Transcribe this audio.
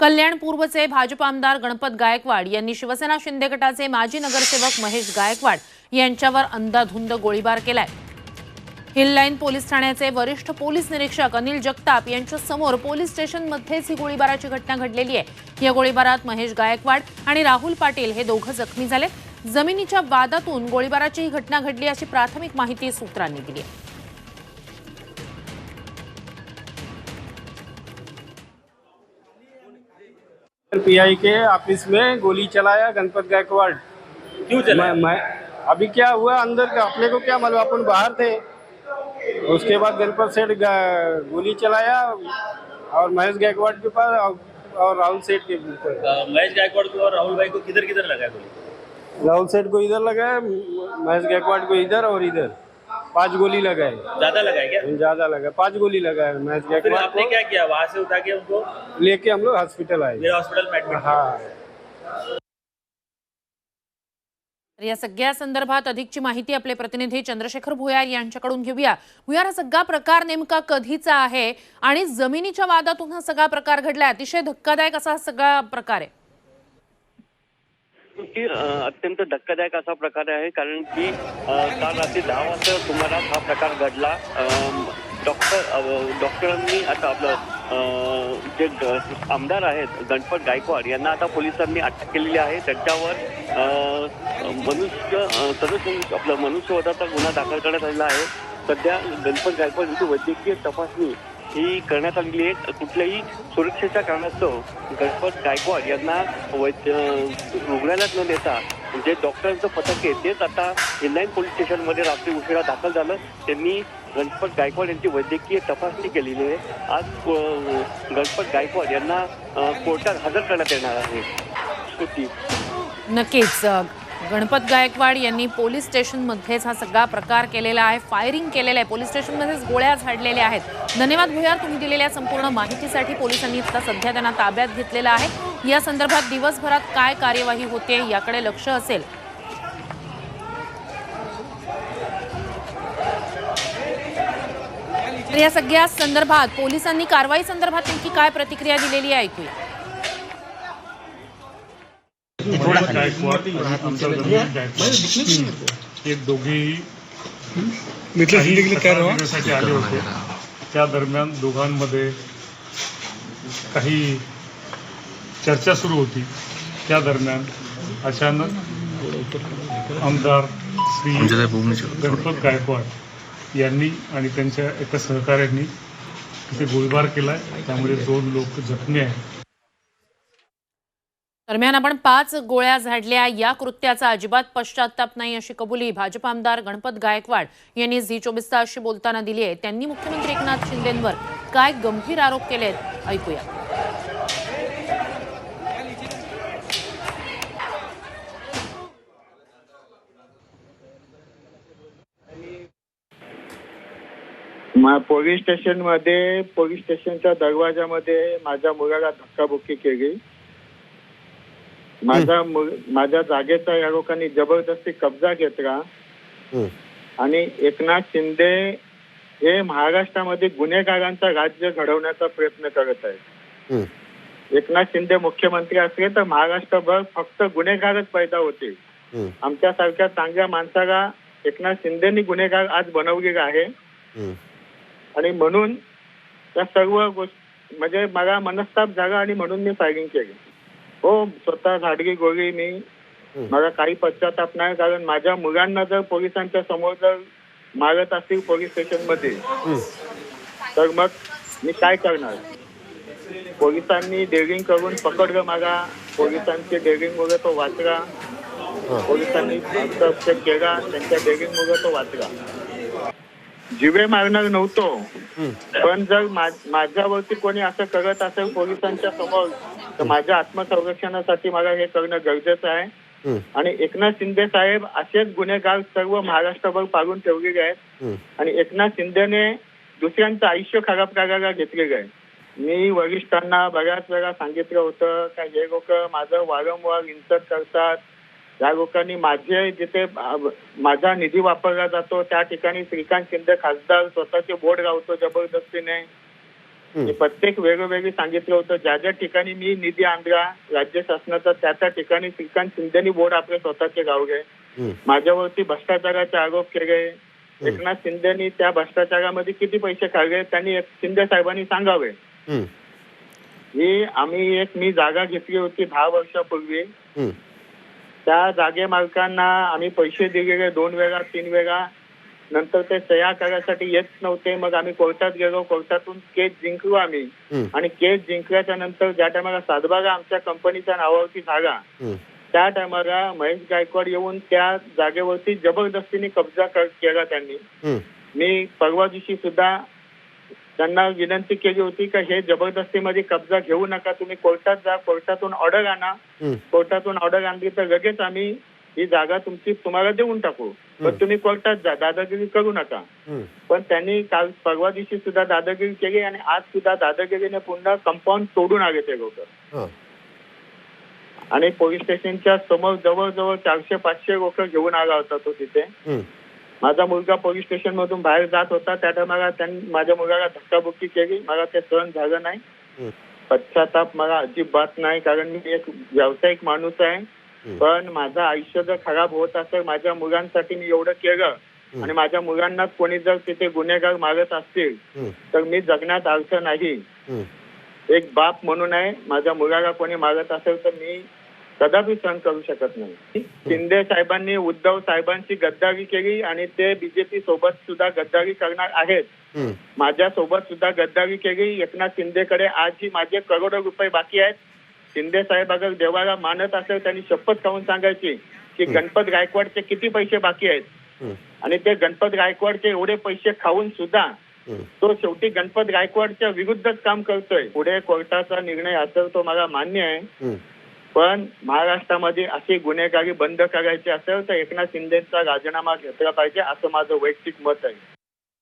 कल्याण पूर्वचे भाजप आमदार गणपत गायकवाड यांनी शिवसेना शिंदे गटाचे माजी नगरसेवक महेश गायकवाड यांच्यावर अंधाधुंद गोळीबार केलाय. हिललाईन पोलीस ठाण्याचे वरिष्ठ पोलीस निरीक्षक अनिल जगताप यांच्या समोर पोलीस स्टेशनमध्येच ही गोळीबाराची घटना घडलेली आहे. या गोळीबारात महेश गायकवाड आणि राहुल पाटील हे दोघं जखमी झाले. जमिनीच्या वादातून गोळीबाराची ही घटना घडली अशी प्राथमिक माहिती सूत्रांनी दिली आहे. पीआई के ऑफ़िस में गोली चलाया गणपत गायकवाड़। क्यों चला मैं, मैं अभी क्या हुआ अंदर का? अपने को क्या मालूम? अपन बाहर थे। उसके बाद गणपत सेठ गोली चलाया और महेश गायकवाड़ के पास और- राहुल सेठ के ऊपर। महेश गायकवाड़ को और राहुल भाई को किधर किधर लगा गोली? राहुल सेठ को इधर लगाया महेश गायकवाड़ को इधर और इधर। पांच गोली लगाए ज्यादा लगा है क्या ज्यादा लगा पांच गोली लगाए महेश फिर गायकवाड़ आपने क्या किया? वहां से उठा के उनको लेके हम लोग हॉस्पिटल आए। मेरे हॉस्पिटल में हाँ। तर या सगळ्या संदर्भात अधिकची माहिती आपले प्रतिनिधी चंद्रशेखर भुयार यांच्याकडून घेऊया. भुयार हा सगळा प्रकार नेमका कधीचा आहे? आणि जमिनीच्या वादातून हा सगळा प्रकार घडलाय? अतिशय धक्कादायक असा हा सगळा प्रकार आहे. की अत्यंत धक्कादायक असा प्रकार आहे. कारण की काल रात्री दहा वाजता सुमारास हा प्रकार घडला. डॉक्टर डॉक्टरांनी आता आपलं जे ग- आमदार आहेत गणपत गायकवाड यांना आता पोलिसांनी अटक केलेली आहे. त्यांच्यावर मनुष्य सदस्य आपलं मनुष्यवधाचा गुन्हा दाखल करण्यात आलेला आहे. सध्या गणपत गायकवाड यांची वैद्यकीय तपासणी ही करण्यात आलेली आहे. कुठल्याही सुरक्षेच्या कारणास्तव गणपत गायकवाड यांना वैद्य रुग्णालयात न नेता जे डॉक्टरांचं पथक आहे तेच आता हिंदाईन पोलीस स्टेशनमध्ये रात्री उशिरा दाखल झालं. त्यांनी गणपत गायकवाड यांची वैद्यकीय तपासणी केलेली आहे. आज गणपत गायकवाड यांना कोर्टात हजर करण्यात येणार आहे. श्रुती नक्कीच गणपत गायकवाड यांनी पोलीस स्टेशनमध्येच हा सगळा प्रकार केलेला आहे. फायरिंग केलेलं आहे. पोलीस स्टेशनमध्येच गोळ्या झाडलेल्या आहेत. धन्यवाद भुयार तुम्ही दिलेल्या संपूर्ण माहितीसाठी पोलिसांनी आता सध्या त्यांना ताब्यात घेतलेला आहे. या संदर्भात दिवसभरात काय कार्यवाही होते याकडे लक्ष असेल. तर या सगळ्या संदर्भात पोलिसांनी कारवाई संदर्भात नेमकी काय प्रतिक्रिया दिलेली आहे ऐकूया. एक दोघेही देण्यासाठी आले होते. त्या दरम्यान दोघांमध्ये काही चर्चा सुरू होती. त्या दरम्यान अचानक आमदार श्री गणपत गायकवाड यांनी आणि त्यांच्या एका सहकाऱ्यांनी तिथे गोळीबार केलाय. त्यामुळे दोन लोक जखमी आहेत. दरम्यान आपण पाच गोळ्या झाडल्या. या कृत्याचा अजिबात पश्चाताप नाही अशी कबुली भाजप आमदार गणपत गायकवाड यांनी झी चोवीस तासशी बोलताना दिली आहे. त्यांनी मुख्यमंत्री एकनाथ शिंदेंवर काय गंभीर आरोप केलेत ऐकूया. पोलीस स्टेशनमध्ये पोलीस स्टेशनच्या दरवाजामध्ये माझ्या मुलाला धक्काबुक्की केली. माझा माझ्या जागेचा या लोकांनी जबरदस्ती कब्जा घेतला. आणि एकनाथ शिंदे हे महाराष्ट्रामध्ये गुन्हेगारांचं राज्य घडवण्याचा प्रयत्न करत आहेत. एकनाथ शिंदे मुख्यमंत्री असले तर महाराष्ट्रभर फक्त गुन्हेगारच पैदा होते आमच्यासारख्या चांगल्या माणसाला एकनाथ शिंदेनी गुन्हेगार आज बनवलेला आहे. आणि म्हणून त्या सर्व गोष्ट म्हणजे मला मनस्ताप झाला आणि म्हणून मी फायरिंग केली. हो स्वतः झाडगी गोळी मी. मला काही पश्चाताप नाही कारण माझ्या मुलांना जर पोलिसांच्या समोर जर मारत असतील पोलीस स्टेशनमध्ये तर मग मी काय करणार? पोलिसांनी डेअरिंग करून पकडलं मला. पोलिसांची डेअरिंग मुळे तो वाचला. पोलिसांनी हस्तक्षेप केला त्यांच्या डेअरिंग मुळे तो वाचला. जिवे मारणार नव्हतो. पण जर माझ्यावरती कोणी असं करत असेल पोलिसांच्या समोर तर माझ्या आत्मसंरक्षणासाठी मला हे करणं गरजेचं आहे. आणि एकनाथ शिंदे साहेब असेच गुन्हेगार सर्व महाराष्ट्रभर पाडून ठेवलेले आहेत. आणि एकनाथ शिंदेने दुसऱ्यांचं आयुष्य खराब करायला घेतलेलं आहे. मी वरिष्ठांना बऱ्याच वेळा सांगितलं होतं का हे लोक माझं वारंवार इन्सर्ट करतात या लोकांनी माझे जिथे माझा निधी वापरला जातो त्या ठिकाणी श्रीकांत शिंदे खासदार स्वतःचे बोर्ड लावतो जबरदस्तीने. प्रत्येक वेगवेगळी सांगितलं होतं ज्या ज्या ठिकाणी मी निधी आणला राज्य शासनाचा त्या त्या ठिकाणी श्रीकांत शिंदेनी बोर्ड आपले स्वतःचे गावले. माझ्यावरती भ्रष्टाचाराचे आरोप केले. एकनाथ शिंदेनी त्या भ्ष्टाचारामध्ये किती पैसे खाल्ले त्यांनी शिंदे साहेबांनी सांगावे. ही आम्ही एक मी जागा घेतली होती दहा वर्षापूर्वी. त्या जागे मालकांना आम्ही पैसे दिलेले दोन वेळा तीन वेळा नंतर ते सह्या करायसाठी येत नव्हते मग आम्ही कोर्टात गेलो कोर्टातून केस जिंकलो आम्ही. आणि केस जिंकल्याच्या नंतर ज्या टायमाला सातबागा आमच्या कंपनीच्या नावावरती झाला. त्या टायमाला महेश गायकवाड येऊन त्या जागेवरती जबरदस्तीने कब्जा केला त्यांनी. मी परवा दिवशी सुद्धा त्यांना विनंती केली होती की हे जबरदस्तीमध्ये कब्जा घेऊ नका तुम्ही कोर्टात जा कोर्टातून ऑर्डर आणा. कोर्टातून ऑर्डर आणली तर लगेच आम्ही ही जागा तुमची तुम्हाला देऊन टाकू पण तुम्ही कोर्टात जा दादागिरी करू नका. पण त्यांनी काल परवा दिवशी सुद्धा दादागिरी केली आणि आज सुद्धा दादागिरीने पुन्हा कंपाऊंड तोडून आले ते लोक. आणि पोलीस स्टेशनच्या समोर जवळजवळ चारशे पाचशे लोक घेऊन आला होता तो तिथे. माझा मुलगा पोलीस स्टेशन मधून बाहेर जात होता. त्या टायमाला त्यांनी माझ्या मुलाला धक्काबुक्की केली. मला ते सहन झालं नाही. पश्चाताप मला अजिबात नाही कारण मी एक व्यावसायिक माणूस आहे. पण माझं आयुष्य जर खराब होत असेल माझ्या मुलांसाठी मी एवढं केलं. आणि माझ्या मुलांना कोणी जर तिथे गुन्हेगार मारत असतील. तर मी जगण्यात अर्थ नाही. एक बाप म्हणून आहे माझ्या मुलाला कोणी मारत असेल तर मी कदापि सहन करू शकत नाही शिंदे साहेबांनी उद्धव साहेबांची गद्दारी केली आणि ते बीजेपी सोबत सुद्धा गद्दारी करणार आहेत. माझ्या सोबत सुद्धा गद्दारी केली एकनाथ शिंदेकडे आजही माझे करोडो रुपये बाकी आहेत शिंदे साहेब अगर देवाला मानत असेल त्यांनी शपथ खाऊन सांगायची की गणपत गायकवाडचे किती पैसे बाकी आहेत. आणि ते गणपत गायकवाडचे एवढे पैसे खाऊन सुद्धा. तो शेवटी गणपत गायकवाडच्या विरुद्धच काम करतोय पुढे कोर्टाचा निर्णय असेल तो मला मान्य आहे. पण महाराष्ट्रामध्ये अशी गुन्हेगारी बंद करायची असेल तर एकनाथ शिंदेचा राजीनामा घेतला पाहिजे असं माझं वैयक्तिक मत आहे.